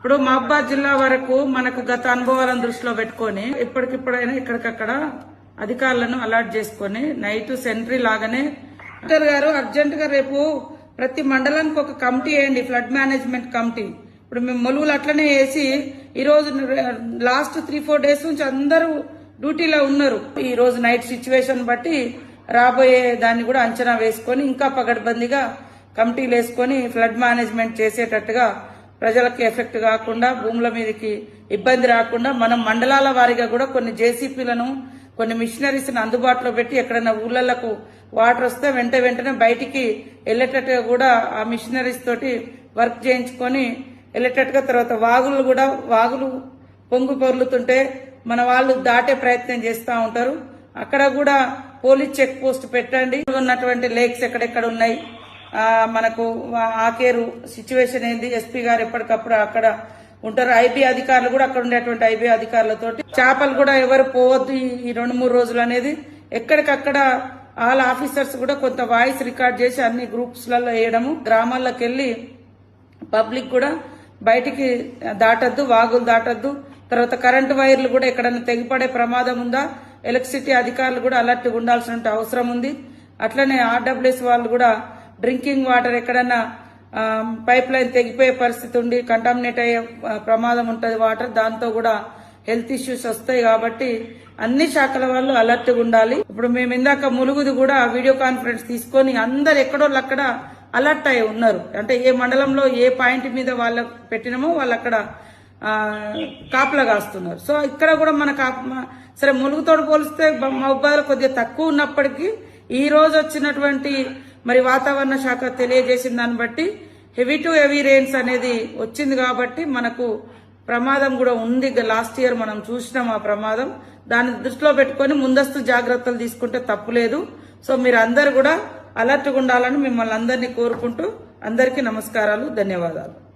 ఇప్పుడు మహబాద్ జిల్లా వరకు మనకు గత అనుభవాలను దృష్టిలో పెట్టుకొని ఇప్పటికిప్పుడైనా ఇక్కడికక్కడ అధికారులను అలర్ట్ చేసుకొని నైట్ సెంట్రీ లాగానే కలెక్టర్ గారు అర్జెంట్గా రేపు ప్రతి మండలానికి ఒక కమిటీ వేయండి ఫ్లడ్ మేనేజ్మెంట్ కమిటీ. ఇప్పుడు మేము మొలుగులు అట్లనే వేసి ఈ రోజు లాస్ట్ త్రీ ఫోర్ డేస్ నుంచి అందరూ డ్యూటీలో ఉన్నారు. ఈ రోజు నైట్ సిచ్యువేషన్ బట్టి రాబోయే దాన్ని కూడా అంచనా వేసుకొని ఇంకా పగడ్బందీగా కమిటీలు వేసుకొని ఫ్లడ్ మేనేజ్మెంట్ చేసేటట్టుగా ప్రజలకు ఎఫెక్ట్ కాకుండా భూముల మీదకి ఇబ్బంది రాకుండా మనం మండలాల వారీగా కూడా కొన్ని జేసీపీలను కొన్ని మిషనరీస్ని అందుబాటులో పెట్టి ఎక్కడైనా ఊళ్ళకు వాటర్ వస్తే వెంట వెంటనే బయటికి వెళ్ళేటట్టుగా కూడా ఆ మిషనరీస్ తోటి వర్క్ చేయించుకొని వెళ్ళేటట్టుగా తర్వాత వాగులు కూడా వాగులు పొంగు పొర్లుతుంటే మన వాళ్ళు దాటే ప్రయత్నం చేస్తూ ఉంటారు. అక్కడ కూడా పోలీస్ చెక్ పోస్ట్ పెట్టండి. ఉన్నటువంటి లేక్స్ ఎక్కడెక్కడ ఉన్నాయి? మనకు ఆకేరు సిచ్యువేషన్ ఏంది? ఎస్పీ గారు ఎప్పటికప్పుడు అక్కడ ఉంటారు. ఐబీ అధికారులు కూడా అక్కడ ఉండేటువంటి ఐబీ అధికారులతోటి. చేపలు కూడా ఎవరు పోవద్దు ఈ- రెండు మూడు రోజులు అనేది. ఎక్కడికక్కడ ఆల్ ఆఫీసర్స్ కూడా కొంత వాయిస్ రికార్డ్ చేసి అన్ని గ్రూప్స్లలో వేయడము. గ్రామాల్లోకి వెళ్ళి పబ్లిక్ కూడా బయటికి దాటద్దు వాగులు దాటద్దు. తర్వాత కరెంటు వైర్లు కూడా ఎక్కడైనా తెగిపడే ప్రమాదం ఉందా? ఎలక్ట్రిసిటీ అధికారులు కూడా అలర్ట్ ఉండాల్సిన అవసరం ఉంది. అట్లనే ఆర్డబ్ల్యూఎస్ వాళ్ళు కూడా డ్రింకింగ్ వాటర్ ఎక్కడైనా పైప్ లైన్ తెగిపోయే పరిస్థితి ఉండి కంటామినేట్ అయ్యే ప్రమాదం ఉంటుంది వాటర్ దాంతో కూడా హెల్త్ ఇష్యూస్ వస్తాయి కాబట్టి అన్ని శాఖల వాళ్ళు అలర్ట్గా ఉండాలి. ఇప్పుడు మేము ఇందాక ములుగుది కూడా వీడియో కాన్ఫరెన్స్ తీసుకొని అందరు ఎక్కడోళ్ళు అక్కడ అలర్ట్ అయి ఉన్నారు. అంటే ఏ మండలంలో ఏ పాయింట్ మీద వాళ్ళ పెట్టినామో వాళ్ళు అక్కడ కాపలా కాస్తున్నారు. సో ఇక్కడ కూడా మన కాప సరే ములుగుతోడు పోలిస్తే మహబాద్లో కొద్దిగా తక్కువ ఉన్నప్పటికీ ఈ రోజు వచ్చినటువంటి మరి వాతావరణ శాఖ తెలియజేసిన దాన్ని బట్టి హెవీ టు హెవీ రెయిన్స్ అనేది వచ్చింది కాబట్టి మనకు ప్రమాదం కూడా ఉంది. లాస్ట్ ఇయర్ మనం చూసినాం ఆ ప్రమాదం. దాన్ని దృష్టిలో పెట్టుకొని ముందస్తు జాగ్రత్తలు తీసుకుంటే తప్పులేదు సో మీరు అందరు కూడా అలర్ట్గా ఉండాలని మిమ్మల్ని అందరినీ కోరుకుంటూ అందరికీ నమస్కారాలు ధన్యవాదాలు.